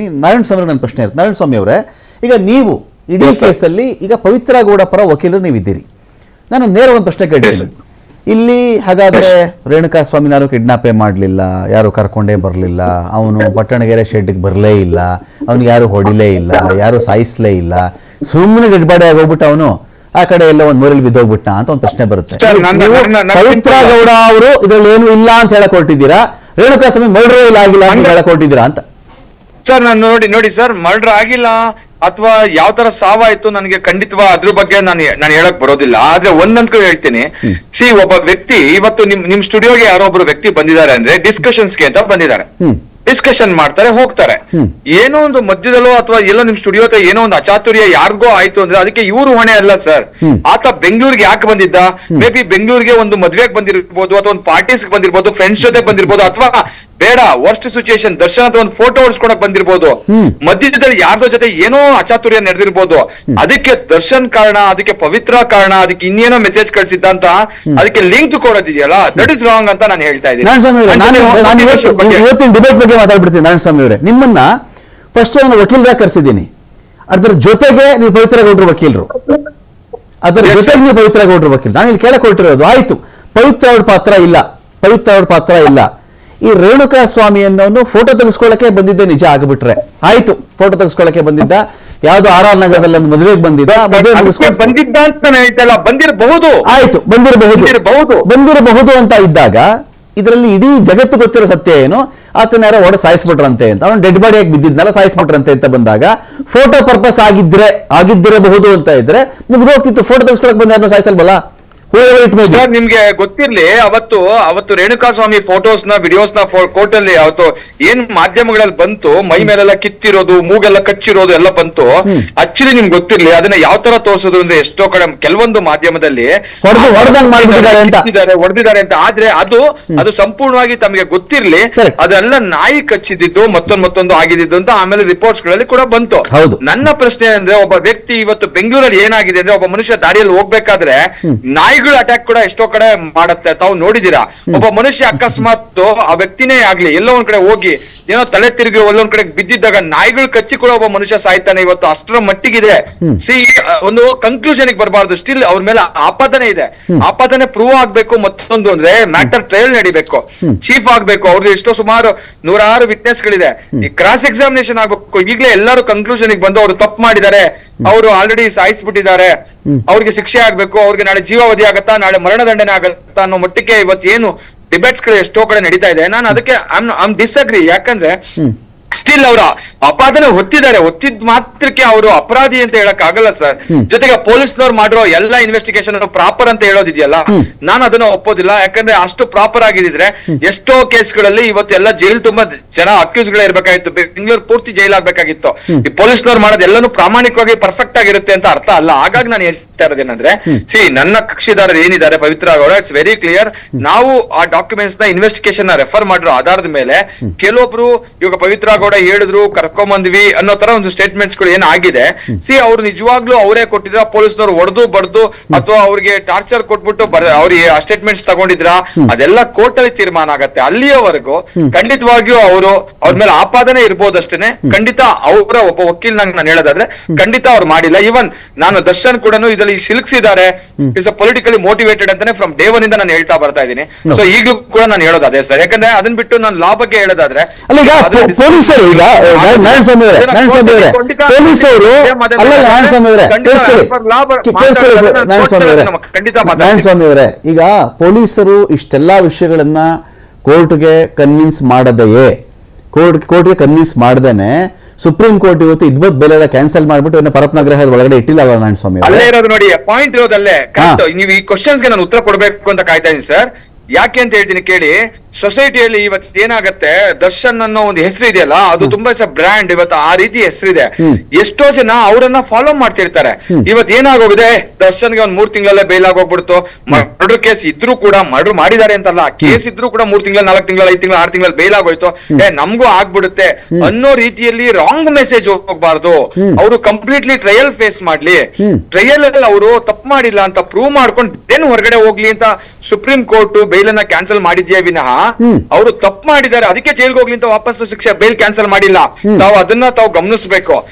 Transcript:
ನಾರಾಯಣ ಸ್ವಾಮಿ ನನ್ನ ಪ್ರಶ್ನೆ ಇರುತ್ತೆ. ನಾರಾಯಣ ಸ್ವಾಮಿ ಅವರೇ ಈಗ ನೀವು ಇಡೀ. ಕೇಸಲ್ಲಿ ಈಗ ಪವಿತ್ರ ಗೌಡ ಪರ ವಕೀಲರು ನೀವಿದ್ದೀರಿ. ನಾನು ನೇರ ಒಂದು ಪ್ರಶ್ನೆ ಕೇಳ್ತೀನಿ. ಇಲ್ಲಿ ಹಾಗಾದ್ರೆ ರೇಣುಕಾ ಸ್ವಾಮಿ ನಾರು ಕಿಡ್ನಾಪೇ ಮಾಡಲಿಲ್ಲ ಯಾರು ಕರ್ಕೊಂಡೇ ಬರಲಿಲ್ಲ ಅವನು ಪಟ್ಟಣಗೆರೆ ಶೆಡ್ಗೆ ಬರಲೇ ಇಲ್ಲ ಅವನಿಗೆ ಯಾರು ಹೊಡಿಲೇ ಇಲ್ಲ ಯಾರು ಸಾಯಿಸ್ಲೇ ಇಲ್ಲ ಸುಮ್ಮನೆ ಗಡ್ಬಾಡೆ ಆಗಿ ಹೋಗ್ಬಿಟ್ಟು ಅವನು ಆ ಕಡೆ ಎಲ್ಲ ಒಂದು ಮೂರಲ್ಲಿ ಬಿದ್ದೋಗ್ಬಿಟ್ಟ ಅಂತ ಒಂದು ಪ್ರಶ್ನೆ ಬರುತ್ತೆ. ಪವಿತ್ರ ಗೌಡ ಅವರು ಇದ್ರಲ್ಲಿ ಏನು ಇಲ್ಲ ಅಂತ ಹೇಳಕ್ ಹೊರಟಿದ್ದೀರಾ ರೇಣುಕಾ ಸ್ವಾಮಿ ಮರ್ಡರ್ ಇಲ್ಲ ಆಗಿಲ್ಲ ಅಂತ ಹೇಳಕ್ ಹೊರಟಿದ್ದೀರಾ ಅಂತ. ಸರ್ ನಾನು ನೋಡಿ ನೋಡಿ ಸರ್ ಮರ್ಡರ್ ಆಗಿಲ್ಲ. ಅಥವಾ ಯಾವ ತರ ಸಾವಾಯ್ತು ನನಗೆ ಖಂಡಿತವಾ ಅದ್ರ ಬಗ್ಗೆ ನಾನು ನಾನು ಹೇಳಕ್ ಬರೋದಿಲ್ಲ. ಆದ್ರೆ ಒಂದಂತ ಹೇಳ್ತೀನಿ. ಸಿ ಒಬ್ಬ ವ್ಯಕ್ತಿ ಇವತ್ತು ನಿಮ್ ನಿಮ್ ಸ್ಟುಡಿಯೋಗೆ ಯಾರೋ ಒಬ್ರು ವ್ಯಕ್ತಿ ಬಂದಿದ್ದಾರೆ ಅಂದ್ರೆ ಡಿಸ್ಕಷನ್ಸ್ಗೆ ಅಂತ ಬಂದಿದ್ದಾರೆ. ಡಿಸ್ಕಷನ್ ಮಾಡ್ತಾರೆ ಹೋಗ್ತಾರೆ. ಏನೋ ಒಂದು ಮಧ್ಯದಲ್ಲೋ ಅಥವಾ ಎಲ್ಲೋ ನಿಮ್ ಸ್ಟುಡಿಯೋ ಹತ್ರ ಏನೋ ಒಂದು ಅಚಾತುರ್ಯ ಯಾರಿಗೋ ಆಯ್ತು ಅಂದ್ರೆ ಅದಕ್ಕೆ ಇವ್ರು ಹೊಣೆ ಅಲ್ಲ ಸರ್. ಆತ ಬೆಂಗಳೂರಿಗೆ ಯಾಕೆ ಬಂದಿದ್ದ? ಮೇ ಬಿ ಬೆಂಗಳೂರಿಗೆ ಒಂದು ಮದ್ವೆಗೆ ಬಂದಿರ್ಬೋದು ಅಥವಾ ಒಂದು ಪಾರ್ಟೀಸ್ ಬಂದಿರ್ಬೋದು ಫ್ರೆಂಡ್ಸ್ ಜೊತೆ ಬಂದಿರ್ಬೋದು ಅಥವಾ ಬೇಡ ವರ್ಸ್ಟ್ ಸಿಚುಯೇಷನ್ ದರ್ಶನ್ ಅಂತ ಒಂದು ಫೋಟೋ ಹೊಡ್ಸ್ಕೊಳಕ್ ಬಂದಿರ್ಬೋದು. ಮಧ್ಯದಲ್ಲಿ ಯಾರ್ದೋ ಜೊತೆ ಏನೋ ಅಚಾತುರ್ಯ ನಡೆದಿರ್ಬೋದು. ಅದಕ್ಕೆ ದರ್ಶನ್ ಕಾರಣ ಅದಕ್ಕೆ ಪವಿತ್ರ ಕಾರಣ ಅದಕ್ಕೆ ಇನ್ನೇನೋ ಮೆಸೇಜ್ ಕಳ್ಸಿದ್ದ ಅಂತ ಅದಕ್ಕೆ ಲಿಂಕ್ ಕೊಡೋದಿದೆಯಲ್ಲ? ದಟ್ ಇಸ್ ರಾಂಗ್ ಅಂತ ನಾನು ಹೇಳ್ತಾ ಇದ್ದೀನಿ. ಇವತ್ತಿನ ಡಿಬೇಟ್ ಬಗ್ಗೆ ಮಾತಾಡ್ಬಿಡ್ತೀನಿ ನಾನು ಸ್ವಾಮಿ ಅವರೇ. ನಿಮ್ಮನ್ನ ಫಸ್ಟ್ ನಾನು ವಕೀಲರಾಗಿ ಕರೆಸಿದ್ದೀನಿ. ಅದರ ಜೊತೆಗೆ ನೀವು ಪವಿತ್ರ ಗೌಡ್ರು ವಕೀಲರು. ಅದರ ಜೊತೆಗೆ. ನೀವು ಪವಿತ್ರ ಗೌಡ್ರು ವಕೀಲ ನಾನು ಇಲ್ಲಿ ಕೇಳಕ್ ಹೊರಟಿರೋದು ಆಯ್ತು. ಪವಿತ್ರ ಅವ್ರ ಪಾತ್ರ ಇಲ್ಲ. ಪವಿತ್ರ ಅವ್ರ ಪಾತ್ರ ಇಲ್ಲ. ಈ ರೇಣುಕಾ ಸ್ವಾಮಿ ಅನ್ನೋನು ಫೋಟೋ ತೆಗೆಸ್ಕೊಳ್ಳಕ್ಕೆ ಬಂದಿದ್ದೆ ನಿಜ ಆಗ್ಬಿಟ್ರೆ. ಆಯ್ತು ಫೋಟೋ ತೆಗೆಸ್ಕೊಳ್ಳಕ್ಕೆ ಬಂದಿದ್ದ. ಯಾವ್ದು ಆರ್ ಆರ್ ನಗರದಲ್ಲಿ ಒಂದು ಮದುವೆಗೆ ಬಂದಿದ್ದ ಮದುವೆ ಮುಗಿಸ್ಕೊಂಡು ಬಂದಿದ್ದ ಅಂತ ಹೇಳ್ತಲ್ಲ ಬಂದಿರಬಹುದು. ಆಯ್ತು ಬಂದಿರಬಹುದು. ಬಂದಿರಬಹುದು. ಅಂತ ಇದ್ದಾಗ ಇದರಲ್ಲಿ ಇಡೀ ಜಗತ್ತು ಗೊತ್ತಿರೋ ಸತ್ಯ ಏನು? ಆತನ ಯಾರೋ ಹೊಡೆ ಸಾಯಿಸ್ಬಿಟ್ರಂತೆ ಅಂತ. ಅವನು ಡೆಡ್ ಬಾಡಿಯಾಗಿ ಬಿದ್ದಿದ್ನಲ್ಲ ಸಾಯಿಸ್ಬಿಟ್ರಂತೆ ಅಂತ ಬಂದಾಗ ಫೋಟೋ ಪರ್ಪಸ್ ಆಗಿದ್ರೆ ಆಗಿದ್ದಿರಬಹುದು ಅಂತ ಇದ್ರೆ ನಿಮ್ಗೆ ಹೋಗ್ತಿತ್ತು ಫೋಟೋ ತೆಗೆಸ್ಕೊಳಕ್ ಬಂದ ಯಾರನ್ನ ಸಾಯಿಸಲ್ವಲ್ಲ? ಸರ್ ನಿಮ್ಗೆ ಗೊತ್ತಿರ್ಲಿ ಅವತ್ತು ಅವತ್ತು ರೇಣುಕಾ ಸ್ವಾಮಿ ಫೋಟೋಸ್ನ ವಿಡಿಯೋಸ್ನ ಕೋರ್ಟ್ ಅಲ್ಲಿ ಅವತ್ತು ಏನ್ ಮಾಧ್ಯಮಗಳಲ್ಲಿ ಬಂತು ಮೈ ಮೇಲೆಲ್ಲ ಕಿತ್ತಿರೋದು ಮೂಗೆಲ್ಲ ಕಚ್ಚಿರೋದು ಎಲ್ಲ ಬಂತು. ಆಕ್ಚುಲಿ ನಿಮ್ಗೆ ಗೊತ್ತಿರ್ಲಿ ಅದನ್ನ ಯಾವ ತರ ತೋರಿಸೋದು ಅಂದ್ರೆ ಎಷ್ಟೋ ಕಡೆ ಕೆಲವೊಂದು ಮಾಧ್ಯಮದಲ್ಲಿ. ಹೊಡೆದಿದ್ದಾರೆ ಅಂತ. ಆದ್ರೆ ಅದು ಅದು ಸಂಪೂರ್ಣವಾಗಿ ತಮಗೆ ಗೊತ್ತಿರ್ಲಿ. ಅದೆಲ್ಲ ನಾಯಿ ಕಚ್ಚಿದ್ದು ಮತ್ತೊಂದು ಮತ್ತೊಂದು ಆಗಿದ್ದು ಅಂತ ಆಮೇಲೆ ರಿಪೋರ್ಟ್ಸ್ಗಳಲ್ಲಿ ಕೂಡ ಬಂತು. ಹೌದು. ನನ್ನ ಪ್ರಶ್ನೆ ಅಂದ್ರೆ ಒಬ್ಬ ವ್ಯಕ್ತಿ ಇವತ್ತು ಬೆಂಗಳೂರಲ್ಲಿ ಏನಾಗಿದೆ ಅಂದ್ರೆ ಒಬ್ಬ ಮನುಷ್ಯ ದಾರಿಯಲ್ಲಿ ಹೋಗ್ಬೇಕಾದ್ರೆ ನಾಯಿಗಳು ಅಟ್ಯಾಕ್ ಕೂಡ ಎಷ್ಟೋ ಕಡೆ ಮಾಡುತ್ತೆ ತಾವು ನೋಡಿದೀರಾ ಒಬ್ಬ ಮನುಷ್ಯ ಅಕಸ್ಮಾತ್ ಆ ವ್ಯಕ್ತಿನೇ ಆಗ್ಲಿ ಎಲ್ಲೋ ಒಂದ್ ಕಡೆ ಹೋಗಿ ಏನೋ ತಲೆ ತಿರುಗಿ ಒಂದೊಂದ್ ಕಡೆ ಬಿದ್ದಿದ್ದಾಗ ನಾಯಿಗಳು ಕಚ್ಚಿ ಕೂಡ ಒಬ್ಬ ಮನುಷ್ಯ ಸಾಯ್ತಾನೆ ಇವತ್ತು ಅಷ್ಟರ ಮಟ್ಟಿಗಿದೆ. ಸಿ ಒಂದು ಕನ್ಕ್ಲೂಷನ್ ಬರಬಾರ್ದು. ಸ್ಟಿಲ್ ಅವ್ರ ಮೇಲೆ ಆಪಾದನೆ ಇದೆ. ಆಪಾದನೆ ಪ್ರೂವ್ ಆಗ್ಬೇಕು ಮತ್ತೊಂದು ಅಂದ್ರೆ ಮ್ಯಾಟರ್ ಟ್ರಯಲ್ ನಡಿಬೇಕು. ಚೀಫ್ ಆಗ್ಬೇಕು. ಅವ್ರದ್ದು ಎಷ್ಟೋ ಸುಮಾರು ನೂರಾರು ವಿಟ್ನೆಸ್ ಗಳಿದೆ ಈ ಕ್ರಾಸ್ ಎಕ್ಸಾಮಿನೇಷನ್ ಆಗ್ಬೇಕು. ಈಗಲೇ ಎಲ್ಲರೂ ಕನ್ಕ್ಲೂಷನ್ ಬಂದು ಅವರು ತಪ್ಪು ಮಾಡಿದ್ದಾರೆ. ಅವರು ಆಲ್ರೆಡಿ ಸಾಯಿಸ್ಬಿಟ್ಟಿದ್ದಾರೆ. ಅವ್ರಿಗೆ ಶಿಕ್ಷೆ ಆಗ್ಬೇಕು. ಅವ್ರಿಗೆ ನಾಳೆ ಜೀವಾವಧಿ ಆಗತ್ತಾ? ನಾಳೆ ಮರಣದಂಡನೆ ಆಗತ್ತಾ ಅನ್ನೋ ಮಟ್ಟಕ್ಕೆ ಇವತ್ತು ಏನು ಡಿಬೇಟ್ಸ್ಗಳು ಎಷ್ಟೋ ಕಡೆ ನಡೀತಾ ಇದೆ. ನಾನು ಅದಕ್ಕೆ ಐ ಡಿಸ್ಅಗ್ರಿ ಯಾಕಂದ್ರೆ ಸ್ಟಿಲ್ ಅವರ ಅಪಾದನೆ ಹೊತ್ತಿದ್ದಾರೆ. ಹೊತ್ತಿದ್ ಮಾತ್ರಕ್ಕೆ ಅವರು ಅಪರಾಧಿ ಅಂತ ಹೇಳಕ್ ಆಗಲ್ಲ ಸರ್ ಜೊತೆಗೆ ಪೊಲೀಸ್ನವ್ರು ಮಾಡಿರೋ ಎಲ್ಲಾ ಇನ್ವೆಸ್ಟಿಗೇಷನ್ ಪ್ರಾಪರ್ ಅಂತ ಹೇಳೋದಿದೆಯಲ್ಲ? ನಾನು ಅದನ್ನ ಒಪ್ಪೋದಿಲ್ಲ. ಯಾಕಂದ್ರೆ ಅಷ್ಟು ಪ್ರಾಪರ್ ಆಗಿದ್ರೆ ಎಷ್ಟೋ ಕೇಸ್ಗಳಲ್ಲಿ ಇವತ್ತು ಎಲ್ಲ ಜೈಲ್ ತುಂಬಾ ಜನ ಅಕ್ಯೂಸ್ಗಳೇ ಇರ್ಬೇಕಾಗಿತ್ತು. ಬೆಂಗಳೂರು ಪೂರ್ತಿ ಜೈಲ್ ಆಗ್ಬೇಕಾಗಿತ್ತು. ಈ ಪೊಲೀಸ್ನವ್ರು ಮಾಡೋದು ಎಲ್ಲಾನು ಪ್ರಾಮಾಣಿಕವಾಗಿ ಪರ್ಫೆಕ್ಟ್ ಆಗಿರುತ್ತೆ ಅಂತ ಅರ್ಥ ಅಲ್ಲ. ಹಾಗಾಗಿ ನಾನು ಹೇಳ್ತಾ ಇರೋದೇನಂದ್ರೆ ಸಿ ನನ್ನ ಕಕ್ಷಿದಾರರು ಏನಿದ್ದಾರೆ Pavithra Gowda it's very clear ನಾವು ಆ ಡಾಕ್ಯುಮೆಂಟ್ಸ್ನ ಇನ್ವೆಸ್ಟಿಗೇಷನ್ನ ರೆಫರ್ ಮಾಡಿರೋ ಆಧಾರದ ಮೇಲೆ ಕೆಲವೊಬ್ರು ಇವಾಗ ಪವಿತ್ರ ಗೌಡ ಹೇಳಿದ್ರು ಕರ್ಕೊಂಬಂದ್ವಿ ಅನ್ನೋ ತರ ಒಂದು ಸ್ಟೇಟ್ಮೆಂಟ್ಸ್ಗಳು ಏನಾಗಿದೆ? ಸಿ ಅವ್ರು ನಿಜವಾಗ್ಲೂ ಅವರೇ ಕೊಟ್ಟಿದ್ರ ಪೊಲೀಸ್ನವ್ರು ಹೊಡೆದು ಬಡ್ದು ಅಥವಾ ಅವ್ರಿಗೆ ಟಾರ್ಚರ್ ಕೊಟ್ಬಿಟ್ಟು ಅವ್ರಿಗೆ ಆ ಸ್ಟೇಟ್ಮೆಂಟ್ಸ್ ತಗೊಂಡಿದ್ರ? ಅದೆಲ್ಲ ಕೋರ್ಟ್ ಅಲ್ಲಿ ತೀರ್ಮಾನ ಆಗತ್ತೆ. ಅಲ್ಲಿಯವರೆಗೂ ಖಂಡಿತವಾಗಿಯೂ ಅವರು ಅವ್ರ ಮೇಲೆ ಆಪಾದನೆ ಇರ್ಬೋದಷ್ಟೇನೆ ಖಂಡಿತ ಅವರ ಒಬ್ಬ ವಕೀಲ್ ನಂಗೆ ನಾನು ಹೇಳೋದಾದ್ರೆ ಖಂಡಿತ ಅವ್ರು ಮಾಡಿಲ್ಲ. ಈವನ್ ನಾನು ದರ್ಶನ್ ಕೂಡ ಇದರಲ್ಲಿ ಸಿಲುಕ್ಸಿದ್ದಾರೆ. ಇಸ್ ಅ ಪೊಲಿಟಿಕಲಿ ಮೋಟಿವೇಟೆಡ್ ಅಂತಾನೆ ಫ್ರಮ್ ಡೇ ಒನ್ ಇಂದ ನಾನು ಹೇಳ್ತಾ ಬರ್ತಾ ಇದ್ದೀನಿ. ಸೊ ಈಗಲೂ ಕೂಡ ನಾನು ಹೇಳೋದು ಅದೇ ಸರ್ ಯಾಕಂದ್ರೆ ಅದನ್ನ ಬಿಟ್ಟು ನಾನು ಲಾ ಬಗ್ಗೆ ಹೇಳೋದಾದ್ರೆ ಅಲ್ಲ ಈಗ ನಾರಾಯಣ ಸ್ವಾಮಿ ಅವರೇ ನಾರಾಯಣ ಸ್ವಾಮಿ ಅವರೇ ಪೊಲೀಸ್ ಅವರು ಅಲ್ಲ ನಾರಾಯಣ ಸ್ವಾಮಿ ಅವರೇ ನಾರಾಯಣ ಸ್ವಾಮಿ ಅವರೇ ಈಗ ಪೊಲೀಸರು ಇಷ್ಟೆಲ್ಲಾ ವಿಷಯಗಳನ್ನ ಕೋರ್ಟ್ಗೆ ಕನ್ವಿನ್ಸ್ ಮಾಡದೆಯೇ? ಕೋರ್ಟ್ ಕೋರ್ಟ್ಗೆ ಕನ್ವಿನ್ಸ್ ಮಾಡದೇನೆ. ಸುಪ್ರೀಂ ಕೋರ್ಟ್ ಇವತ್ತು ಇದ್ಬತ್ ಬೆಲೆ ಎಲ್ಲ ಕ್ಯಾನ್ಸಲ್ ಮಾಡ್ಬಿಟ್ಟು ಇನ್ನು ಪರಪ್ನಗ್ರಹದ ಒಳಗಡೆ ಇಟ್ಟಿಲ್ಲ ಅಲ್ಲ ನಾರಾಯಣ ಸ್ವಾಮಿ ಅವರೇ ಅಲ್ಲೇ ಇರೋದು ನೋಡಿ ಪಾಯಿಂಟ್ ಇರೋದಲ್ಲೇ. ನೀವು ಈ ಕ್ವಶನ್ಸ್ಗೆ ನಾನು ಉತ್ತರ ಕೊಡಬೇಕು ಅಂತ ಕಾಯ್ತಾ ಇದ್ದೀನಿ ಸರ್ ಯಾಕೆ ಅಂತ ಹೇಳ್ತೀನಿ ಕೇಳಿ. ಸೊಸೈಟಿಯಲ್ಲಿ ಇವತ್ತು ಏನಾಗತ್ತೆ ದರ್ಶನ್ ಅನ್ನೋ ಒಂದು ಹೆಸರು ಇದೆಯಲ್ಲ ಅದು ತುಂಬಾ ಬ್ರ್ಯಾಂಡ್ ಇವತ್ತು ಆ ರೀತಿ ಹೆಸರಿದೆ. ಎಷ್ಟೋ ಜನ ಅವರನ್ನ ಫಾಲೋ ಮಾಡ್ತಿರ್ತಾರೆ. ಇವತ್ತು ಏನಾಗೋಗಿದೆ ದರ್ಶನ್ಗೆ ಒಂದ್ ಮೂರ್ ತಿಂಗಳಲ್ಲೇ ಬೇಲ್ ಆಗೋಗ್ಬಿಡ್ತು ಮರ್ಡರ್ ಕೇಸ್ ಇದ್ರೂ ಕೂಡ ಮರ್ಡರ್ ಮಾಡಿದ್ದಾರೆ ಅಂತಲ್ಲ ಕೇಸ್ ಇದ್ರೂ ಕೂಡ ಮೂರ್ ತಿಂಗಳ ನಾಲ್ಕು ತಿಂಗಳ ಐದು ತಿಂಗಳ ಆರು ತಿಂಗಳ ಬೇಲ್ ಆಗೋಯ್ತು ಏ ನಮಗೂ ಆಗ್ಬಿಡುತ್ತೆ. ಅನ್ನೋ ರೀತಿಯಲ್ಲಿ ರಾಂಗ್ ಮೆಸೇಜ್ ಹೋಗ್ಬಾರ್ದು. ಅವರು ಕಂಪ್ಲೀಟ್ಲಿ ಟ್ರಯಲ್ ಫೇಸ್ ಮಾಡ್ಲಿ. ಟ್ರಯಲ್ ಅಲ್ಲಿ ಅವರು ತಪ್ಪು ಮಾಡಿಲ್ಲ ಅಂತ ಪ್ರೂವ್ ಮಾಡ್ಕೊಂಡು ದೆನ್ ಹೊರಗಡೆ ಹೋಗ್ಲಿ ಅಂತ ಸುಪ್ರೀಂ ಕೋರ್ಟ್ ಬೇಲನ್ನ ಕ್ಯಾನ್ಸಲ್ ಮಾಡಿದ್ಯಾ ವಿನಃ. ಅವರು ತಪ್ಪು ಮಾಡಿದ್ದಾರೆ. ಅದಕ್ಕೆ ಜೈಲ್ಗೆ ಹೋಗ್ಲಿಂತ ವಾಪಸ್ ಶಿಕ್ಷೆ ಬೇಲ್ ಕ್ಯಾನ್ಸಲ್ ಮಾಡಿಲ್ಲ. ತಾವು ಅದನ್ನ ತಾವು ಗಮನಿಸ್ಬೇಕು.